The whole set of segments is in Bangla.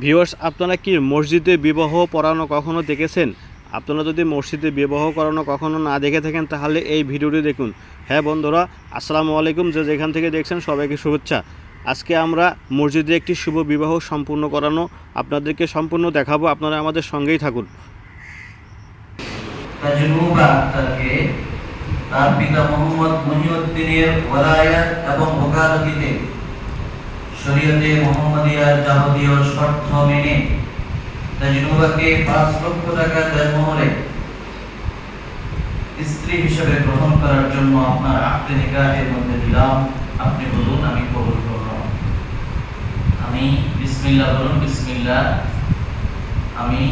ভিউয়ার্স, আপনারা কি মসজিদে বিবাহ পড়ানো কখনো দেখেছেন? আপনারা যদি মসজিদে বিবাহ করানো কখনো না দেখে থাকেন, তাহলে এই ভিডিওটি দেখুন। হ্যাঁ বন্ধুরা, আসসালামু আলাইকুম। যে যেখান থেকে দেখছেন, সবাইকে শুভেচ্ছা। আজকে আমরা মসজিদে একটি শুভ বিবাহ সম্পূর্ণ করানো আপনাদেরকে সম্পূর্ণ দেখাবো। আপনারা আমাদের সঙ্গেই থাকুন। তার পিতা মোহাম্মদ মহিউদ্দিনের ওয়ালায়াত এবং শরীয়তে মোহাম্মদিয়ার যাবতীয় শর্ত মেনে তাজরুবাকে পাঁচ লক্ষ টাকা দেনমোহরে স্ত্রী হিসেবে গ্রহণ করার জন্য আপনার আকদে নিকাহের মধ্যে দিলাম। আপনি বলুন, আমি কবুল করলাম আমি বিসমিল্লাহ বলুন, বিসমিল্লাহ। আমি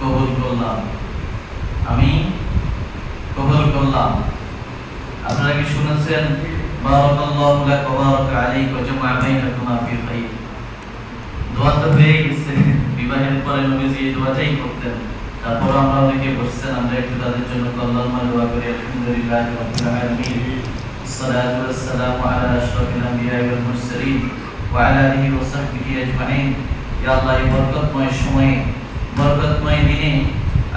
কবুল করলাম। আমি কবুল করলাম। আপনারা কি শুনেছেন? বারাকাল্লাহু লাক ওয়া বারাকা আলাইকা ওয়া জামা বাইনাকুমা ফি খাইর দোয়া তো হয়ে গেছে বিবাহের পরে নবীজি এই দোয়াটাই করতেন তারপর আমরা অনেকে বসছেন আমরা একটু তাদের জন্য কল্যাণ দোয়া করি আলহামদুলিল্লাহ রাব্বিল আলামিন الصلاة والسلام على أشرف الأنبياء والمرسلين وعلى آله وصحبه أجمعين يا الله বরকতময় সময়ে বরকতময় দিনে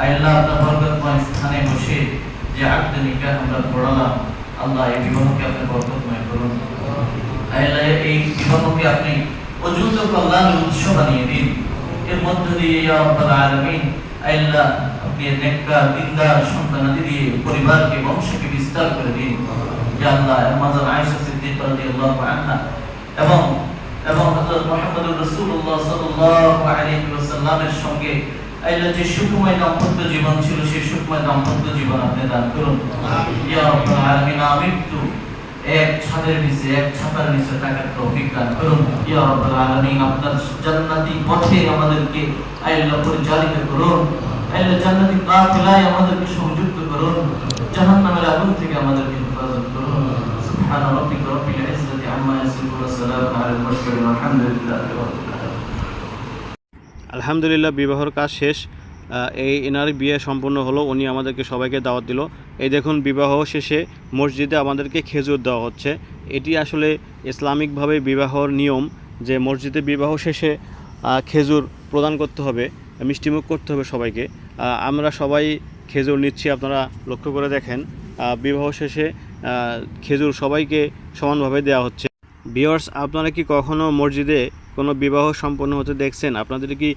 আল্লাহ আপনার বরকতময় স্থানে বসে যে আকদ নিকাহ আমরা পড়ালাম আল্লাহ, এই বিবাহকে আপনি বরকতময় করুন। আল্লাহ, এই বিবাহকে আপনি অযুত কল্যাণের উৎস বানিয়ে দিন। এর মধ্য দিয়ে ইয়া রাব্বাল আলামিন, আল্লাহ, আপনি নেককার, দিনদার সন্তানাদি দিয়ে পরিবারকে, বংশকে বিস্তার করে দিন। ইয়া আল্লাহ মাজার আয়েশা সিদ্দিকা রাদিয়াল্লাহু আনহা এবং এবং হযরত মুহাম্মদুর রাসূলুল্লাহ সাল্লাল্লাহু আলাইহি ওয়াসাল্লামের সঙ্গে আল্লাহ যে সুখময় দাম্পত্য জীবন ছিল সেই সুখময় দাম্পত্য জীবন আপনি দান করুন। ইয়া রাব্বাল আলামিন আমৃত্যু এক ছাদের নিচে এক ছাতার নিচে থাকার তৌফিক দান করুন। ইয়া রাব্বাল আলামিন আপনার জান্নাতি পথে আমাদেরকে আল্লাহ পরিচালিত করুন। আল্লাহ জান্নাতি কাফেলায় আমাদেরকে সংযুক্ত করুন। জাহান্নামের আগুন থেকে আমাদেরকে হেফাজত করুন। সুবহান রাব্বিকা রাব্বিল ইজ্জাতি আম্মা ইয়াসিফুন ওয়া সালামুন আলাল মুরসালিন ওয়ালহামদুলিল্লাহি রাব্বিল আলামিন। আলহামদুলিল্লাহ বিবাহর কাজ শেষ। এই এনার বিয়ে সম্পূর্ণ হলো, উনি আমাদেরকে সবাইকে দাওয়াত দিল। এই দেখুন, বিবাহ শেষে মসজিদে আমাদেরকে খেজুর দেওয়া হচ্ছে। এটি আসলে ইসলামিকভাবে বিবাহর নিয়ম যে মসজিদে বিবাহ শেষে খেজুর প্রদান করতে হবে, মিষ্টিমুখ করতে হবে সবাইকে। আমরা সবাই খেজুর নিচ্ছি, আপনারা লক্ষ্য করে দেখেন। বিবাহ শেষে খেজুর সবাইকে সমানভাবে দেওয়া হচ্ছে। বিয়ার্স আপনারা কি কখনো মসজিদে কোনো বিবাহ সম্পন্ন হতে দেখছেন? আপনাদের কি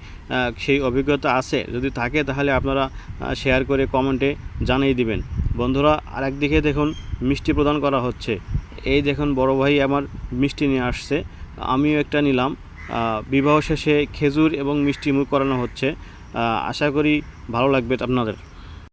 সেই অভিজ্ঞতা আছে? যদি থাকে, তাহলে আপনারা শেয়ার করে কমেন্টে জানিয়ে দিবেন। বন্ধুরা আরেকদিকে দেখুন, মিষ্টি প্রদান করা হচ্ছে। এই দেখুন, বড় ভাই আমার মিষ্টি নিয়ে আসছে। আমিও একটা নিলাম। বিবাহ শেষে খেজুর এবং মিষ্টি মুখ করানো হচ্ছে। আশা করি ভালো লাগবে আপনাদের।